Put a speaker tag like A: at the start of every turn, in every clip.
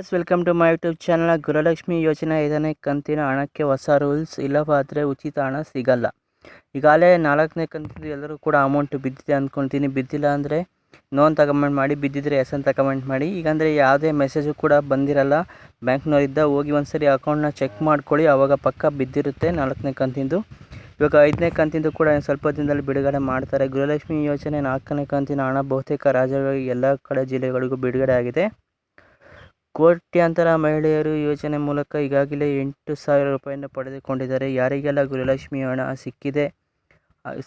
A: Yes welcome to my YouTube channel Gruhalakshmi ಯೋಜನೆ ಐದನೇ ಕಂತಿನ ಹಣಕ್ಕೆ ಹೊಸ ರೂಲ್ಸ್ ಇಲ್ಲವಾದರೆ ಉಚಿತ ಹಣ ಸಿಗಲ್ಲ. ಈಗಾಗಲೇ ನಾಲ್ಕನೇ ಕಂತಿದ್ದು ಎಲ್ಲರೂ ಕೂಡ ಅಮೌಂಟ್ ಬಿದ್ದಿದೆ ಅಂದ್ಕೊಳ್ತೀನಿ ಬಿದ್ದಿಲ್ಲ ಅಂದರೆ ನೋನ್ ಅಂತ ಕಮೆಂಟ್ ಮಾಡಿ, ಬಿದ್ದಿದ್ರೆ ಎಸ್ ಅಂತ ಕಮೆಂಟ್ ಮಾಡಿ. ಈಗಂದರೆ ಯಾವುದೇ ಮೆಸೇಜು ಕೂಡ ಬಂದಿರಲ್ಲ. ಬ್ಯಾಂಕ್ನವರಿದ್ದ ಹೋಗಿ ಒಂದ್ಸರಿ ಅಕೌಂಟ್ನ ಚೆಕ್ ಮಾಡ್ಕೊಳ್ಳಿ. ಆವಾಗ ಪಕ್ಕ ಬಿದ್ದಿರುತ್ತೆ ನಾಲ್ಕನೇ ಕಂತಿಂದು. ಇವಾಗ ಐದನೇ ಕಂತಿಂದು ಕೂಡ ಸ್ವಲ್ಪ ದಿನದಲ್ಲಿ ಬಿಡುಗಡೆ ಮಾಡ್ತಾರೆ. ಗೃಹಲಕ್ಷ್ಮಿ ಯೋಜನೆ ನಾಲ್ಕನೇ ಕಂತಿನ ಹಣ ಬಹುತೇಕ ರಾಜ್ಯಗಳಿಗೆ ಎಲ್ಲ ಕಡೆ ಜಿಲ್ಲೆಗಳಿಗೂ ಬಿಡುಗಡೆ ಆಗಿದೆ. ಕೋಟ್ಯಾಂತರ ಮಹಿಳೆಯರು ಯೋಜನೆ ಮೂಲಕ ಈಗಾಗಲೇ ಎಂಟು ಸಾವಿರ ರೂಪಾಯಿಯನ್ನು ಪಡೆದುಕೊಂಡಿದ್ದಾರೆ. ಯಾರಿಗೆಲ್ಲ ಗೃಹಲಕ್ಷ್ಮಿ ಹಣ ಸಿಕ್ಕಿದೆ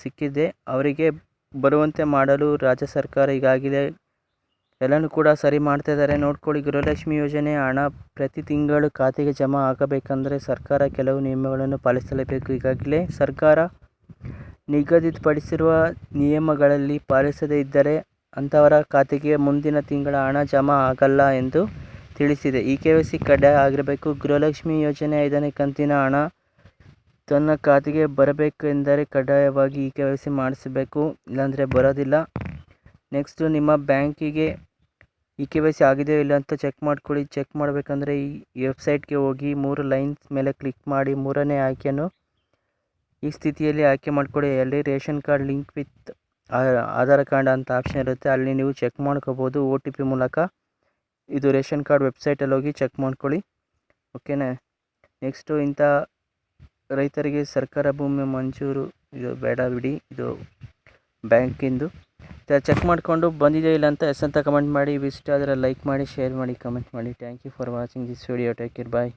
A: ಸಿಕ್ಕಿದೆ, ಅವರಿಗೆ ಬರುವಂತೆ ಮಾಡಲು ರಾಜ್ಯ ಸರ್ಕಾರ ಈಗಾಗಲೇ ಎಲ್ಲನೂ ಕೂಡ ಸರಿ ಮಾಡ್ತಾ ಇದ್ದಾರೆ. ನೋಡ್ಕೊಳ್ಳಿ, ಗೃಹಲಕ್ಷ್ಮಿ ಯೋಜನೆ ಹಣ ಪ್ರತಿ ತಿಂಗಳು ಖಾತೆಗೆ ಜಮಾ ಆಗಬೇಕಂದರೆ ಸರ್ಕಾರ ಕೆಲವು ನಿಯಮಗಳನ್ನು ಪಾಲಿಸಲೇಬೇಕು. ಈಗಾಗಲೇ ಸರ್ಕಾರ ನಿಗದಿಪಡಿಸಿರುವ ನಿಯಮಗಳಲ್ಲಿ ಪಾಲಿಸದೇ ಇದ್ದರೆ ಅಂಥವರ ಖಾತೆಗೆ ಮುಂದಿನ ತಿಂಗಳ ಹಣ ಜಮಾ ಆಗಲ್ಲ ಎಂದು ತಿಳಿಸಿದೆ. ಈ ಕೆ ವೈ ಸಿ ಕಡ್ಡಾಯ ಆಗಿರಬೇಕು. ಗೃಹಲಕ್ಷ್ಮಿ ಯೋಜನೆ ಐದನೇ ಕಂತಿನ ಹಣ ತನ್ನ ಖಾತೆಗೆ ಬರಬೇಕು ಎಂದರೆ ಕಡ್ಡಾಯವಾಗಿ ಈ ಕೆ ವೈ ಸಿ ಮಾಡಿಸಬೇಕು. ಇಲ್ಲಾಂದರೆ ಬರೋದಿಲ್ಲ. ನೆಕ್ಸ್ಟು ನಿಮ್ಮ ಬ್ಯಾಂಕಿಗೆ ಈ ಕೆ ವೈ ಸಿ ಆಗಿದೆಯೋ ಇಲ್ಲ ಅಂತ ಚೆಕ್ ಮಾಡ್ಕೊಳ್ಳಿ. ಚೆಕ್ ಮಾಡಬೇಕಂದ್ರೆ ಈ ವೆಬ್ಸೈಟ್ಗೆ ಹೋಗಿ ಮೂರು ಲೈನ್ಸ್ ಮೇಲೆ ಕ್ಲಿಕ್ ಮಾಡಿ ಮೂರನೇ ಆಯ್ಕೆಯನ್ನು ಈ ಸ್ಥಿತಿಯಲ್ಲಿ ಆಯ್ಕೆ ಮಾಡಿಕೊಡಿ ಅಲ್ಲಿ ration card link with Aadhaar card ಅಂತ ಆಪ್ಷನ್ ಇರುತ್ತೆ. ಅಲ್ಲಿ ನೀವು ಚೆಕ್ ಮಾಡ್ಕೋಬೋದು. ಒ ಟಿ ಪಿ ಮೂಲಕ ಇದು ರೇಷನ್ ಕಾರ್ಡ್ ವೆಬ್ಸೈಟಲ್ಲಿ ಹೋಗಿ ಚೆಕ್ ಮಾಡ್ಕೊಳ್ಳಿ. ಓಕೆನಾ? ನೆಕ್ಸ್ಟು ಇಂಥ ರೈತರಿಗೆ ಸರ್ಕಾರ ಭೂಮಿ ಮಂಜೂರು, ಇದು ಬೇಡ ಬಿಡಿ, ಇದು ಬ್ಯಾಂಕಿಂದು. ಚೆಕ್ ಮಾಡಿಕೊಂಡು ಬಂದಿದೆ ಇಲ್ಲ ಅಂತ ಎಸ್ ಅಂತ ಕಮೆಂಟ್ ಮಾಡಿ. ಇಷ್ಟ ಆದರೆ ಲೈಕ್ ಮಾಡಿ, ಶೇರ್ ಮಾಡಿ ಕಮೆಂಟ್ ಮಾಡಿ. Thank you for watching this video take care bye